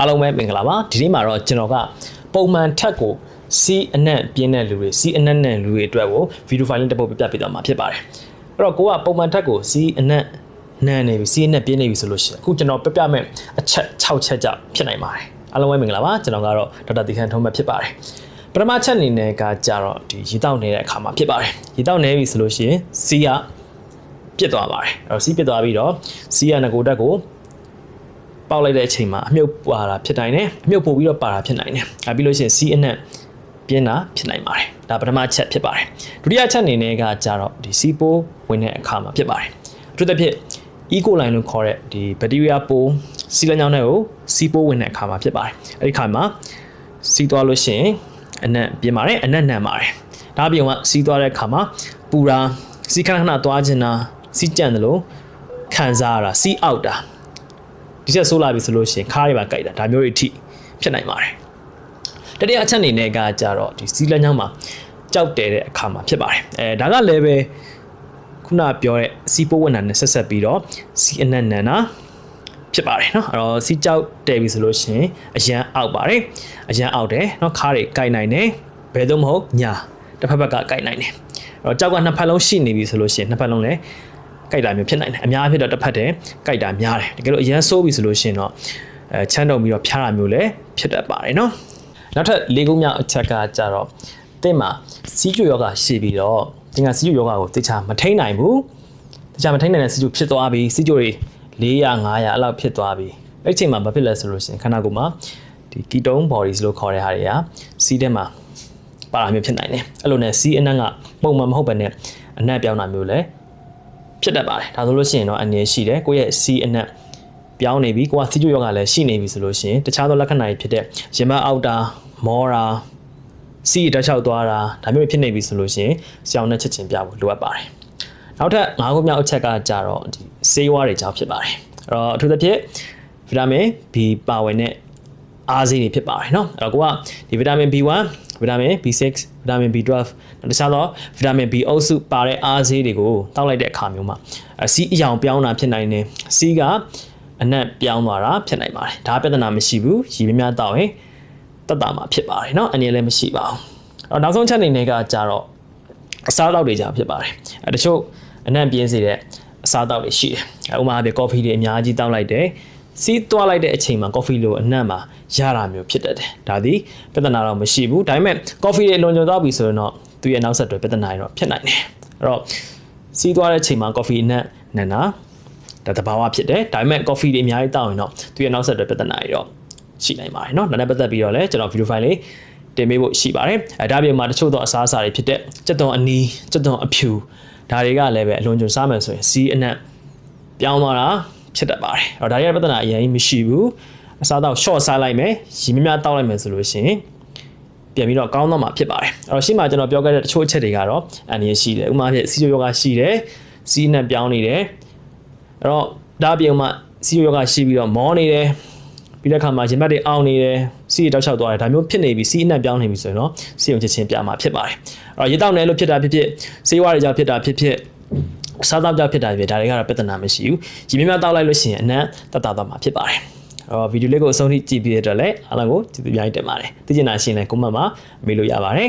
အားလုံးပဲမင်္ဂလာပါဒီနေ့မှာတော့ကျွန်တော်ကပုံမှန်ထက်ကိုစီးအနက်ပြင်းတဲ့လူတွေစီးအနက်နဲ့လူတွေအတွက်ကိုဗီဒီယိုဖိုင်လေးတစ်ပုတ်ပြပြပေးသွားမှာဖြစ်ပါတယ်အဲ့တော့ကိုကပုံမှန်ထက်ကိုစီးအနက်နန်းနေပြီစီးအနက်ပြင်းနေပြီဆိုလို့ရှိရင်အခုကျွန်တော်ပြပြမဲ့အချက်6ချက်ကြောင့်ဖြစ်နိုင်ပါတယ်အားလုံးပဲမင်္ဂလာပါကျွန်တော်ကတော့ဒေါက်တာတီခန်ထုံးမဲ့ဖြစ်ပါတယ်ပထမချက်အနေနဲ့ကကြတော့ဒီရေတောက်နေတဲ့အခါမှာဖြစ်ပါတယ်ရေတောက်နေပြီဆိုလို့ရှိရင်စီးကပြစ်သွားပါတယ်အဲ့တော့စီးပြစ်သွားပြီးတော့စီးကငကိုတက်ကို ပေါက်လိုက်တဲ့အချိန်မှာအမြုပ်ပါတာဖြစ်နိုင်တယ်အမြုပ်ပို့ပြီးတော့ပါတာဖြစ်နိုင်တယ်အဲပြီးလို့ရှိရင်စီးအနက်ပြင်းတာဖြစ်နိုင်ပါတယ်ဒါပထမချက်ဖြစ်ပါတယ်ဒုတိယချက်အနေနဲ့ကကြတော့ဒီစီးပိုးဝင်တဲ့အခါမှာဖြစ်ပါတယ်အထူးသဖြင့် E. coli လို့ခေါ်တဲ့ဒီဘက်တီးရီးယားပိုးစီးလမ်းကြောင်းတွေကိုစီးပိုးဝင်တဲ့အခါမှာဖြစ်ပါတယ်အဲဒီအခါမှာစီးသွားလို့ရှိရင်အနက်ပြင်းပါတယ်အနက်နံပါတယ်ဒါအပြင်ကစီးသွားတဲ့အခါမှာပူတာစီးခဏခဏသွားခြင်းတာစီးကြံတယ်လို့ခံစားရတာစီးအောက်တာ ဒီချက်ဆိုးလာပြီဆိုလို့ရှိရင်ခါးတွေပါကြိုက်တာဒါမျိုးတွေအထိဖြစ်နိုင်ပါတယ်တတိယအချက်အနေနဲ့ကကြတော့ဒီစီးလမ်းကြောင်းမှာကြောက်တယ်တဲ့အခါမှာဖြစ်ပါတယ်အဲဒါကလည်းပဲခုနပြောတဲ့စီးပိုးဝင်တာနဲ့ဆက်ဆက်ပြီးတော့စီအနက်နန်နာဖြစ်ပါတယ်เนาะအဲ့တော့စီးကြောက်တယ်ပြီဆိုလို့ရှိရင်အရန်အောက်ပါတယ်အရန်အောက်တယ်เนาะခါးတွေကြိုက်နိုင်တယ်ဘယ်တော့မဟုတ်ညာတစ်ဖက်ဘက်ကကြိုက်နိုင်တယ်အဲ့တော့ကြောက်ကနှစ်ဖက်လုံးရှိနေပြီဆိုလို့ရှိရင်နှစ်ဖက်လုံးလည်း ကြိုက်တာမျိုးဖြစ်နိုင်တယ်အများဖြစ်တော့တစ်ဖက်တည်းကြိုက်တာများတယ်တကယ်လို့အရန်ဆိုးပြီဆိုလို့ရှိရင်တော့အဲချမ်းတုံပြီးတော့ဖျားတာမျိုးလည်းဖြစ်တတ်ပါတယ်နော်နောက်ထပ်လေးခုမြောက်အချက်ကကြတော့တင့်မှာစီးကျွယောဂရှိပြီးတော့တင်ကစီးကျွယောဂကိုတခြားမထိန်နိုင်ဘူးတခြားမထိန်နိုင်တဲ့စီးကျွဖြစ်သွားပြီးစီးကျွတွေ400 500အလောက်ဖြစ်သွားပြီးအဲ့ချိန်မှာဘာဖြစ်လဲဆိုလို့ရှိရင်ခန္ဓာကိုယ်မှာဒီကီတုံး bodies လို့ခေါ်တဲ့ဟာတွေကစီးတဲ့မှာပါတာမျိုးဖြစ်နိုင်တယ်အဲ့လိုနဲ့စီးအနက်ကပုံမှန်မဟုတ်ဘဲနဲ့အနက်ပြောင်းတာမျိုးလည်း ဖြစ်တတ်ပါတယ်ဒါဆိုလို့ရှိရင်တော့အနေရှိတယ်ကိုယ့်ရဲ့စီးအနက်ပြောင်းနေပြီကိုကစီးကျိုယောဂလည်းရှိနေပြီဆိုလို့ရှိရင်တခြားသောလက္ခဏာတွေဖြစ်တဲ့ရင်မအောက်တာမောတာစီးတက်ချောက်သွားတာဒါမျိုးဖြစ်နေပြီဆိုလို့ရှိရင်ဆောင်းနဲ့ချက်ချင်းပြဖို့လိုအပ်ပါတယ်နောက်ထပ်၅ခုမြောက်အချက်ကကြတော့ဒီဆေးဝါးတွေကြောင့်ဖြစ်ပါတယ်အဲ့တော့အထူးသဖြင့်ဗီတာမင် B ပါဝင်တဲ့ အားဆေးတွေဖြစ်ပါတယ်เนาะအဲ့တော့ကိုကဒီဗီတာမင် B1 ဗီတာမင် B6 ဗီတာမင် B12 နောက်တခြားသောဗီတာမင် B အုပ်စုပါတဲ့အားဆေးတွေကိုတောက်လိုက်တဲ့အခါမျိုးမှာအစီအယောင်ပြောင်းတာဖြစ်နိုင်တယ်စီးကအနက်ပြောင်းသွားတာဖြစ်နိုင်ပါတယ်ဒါပြဿနာမရှိဘူးရည်မများတောက်ရင်တက်တာမှာဖြစ်ပါတယ်เนาะအနေလည်းမရှိပါဘူးအဲ့တော့နောက်ဆုံးချက်အနေနဲ့ကကြတော့အစားအသောက်တွေကြာဖြစ်ပါတယ်အဲတချို့အနံ့ပြင်းစေတဲ့အစားအသောက်တွေရှိတယ်ဥပမာပြကော်ဖီတွေအများကြီးတောက်လိုက်တယ်စီးသွားလိုက်တဲ့အချိန်မှာကော်ဖီလိုအနံ့မှာ ရတာမျိုးဖြစ်တတ်တယ်ဒါသည်ပြဿနာတော့မရှိဘူးဒါပေမဲ့ကော်ဖီတွေအလွန်ကျွံသွားပြီဆိုရင်တော့သူရဲ့နောက်ဆက်တွဲပြဿနာတွေတော့ဖြစ်နိုင်တယ်အဲ့တော့စီးသွားတဲ့အချိန်မှာကော်ဖီအနံ့နန်နာဒါတဘာဝဖြစ်တယ်ဒါပေမဲ့ကော်ဖီတွေအများကြီးတောက်ရင်တော့သူရဲ့နောက်ဆက်တွဲပြဿနာတွေတော့ရှိနိုင်ပါတယ်เนาะဒါနဲ့ပတ်သက်ပြီးတော့လည်းကျွန်တော်ဗီဒီယိုဖိုင်လေးတင်ပေးဖို့ရှိပါတယ်အဲဒါပြင်မှာတချို့သောအစားအစာတွေဖြစ်တဲ့ကြက်သွန်အနီးကြက်သွန်အဖြူဒါတွေကလည်းပဲအလွန်ကျွံစားမယ်ဆိုရင်စီးအနက်ပြောင်းသွားတာဖြစ်တတ်ပါတယ်အဲ့တော့ဒါတွေကပြဿနာအရင်မရှိဘူး အစားတော့ short စားလိုက်မယ်ရီမများတောက်လိုက်မယ်ဆိုလို့ရှိရင်ပြန်ပြီးတော့ကောင်းတော့မှာဖြစ်ပါတယ်အဲ့တော့ရှင်းမှာကျွန်တော်ပြောခဲ့တဲ့တချို့အချက်တွေကတော့အန်ရရှိတယ်ဥပမာဖြစ်စီယိုယောဂရှိတယ်စီးနဲ့ပြောင်းနေတယ်အဲ့တော့ဒါအပြင်မှာစီယိုယောဂရှိပြီးတော့မောနေတယ်ပြီးတဲ့အခါမှာရင်ဘတ်တွေအောင်းနေတယ်စီးတောက်ချောက်သွားတယ်ဒါမျိုးဖြစ်နေပြီစီးအနက်ပြောင်းနေပြီဆိုရင်တော့စီယုံချက်ချင်းပြမှာဖြစ်ပါတယ်အဲ့တော့ရေတောက်နေလို့ဖြစ်တာဖြစ်ဖြစ်ဆေးဝါးတွေကြောင့်ဖြစ်တာဖြစ်ဖြစ်စားသောက်ကြောင့်ဖြစ်တာဖြစ်ဒါတွေကတော့ပြဿနာမရှိဘူးရေမြများတောက်လိုက်လို့ရှိရင်အနံ့တတ်တာတော့မှာဖြစ်ပါတယ် အော်ဗီဒီယိုလေးကိုအဆုံးထိကြည့်ပြီးတဲ့အတွက်လည်းအားလုံးကိုကျေးဇူးအများကြီးတင်ပါတယ်သိချင်တာရှိရင်လည်း comment မှာမေးလို့ရပါတယ်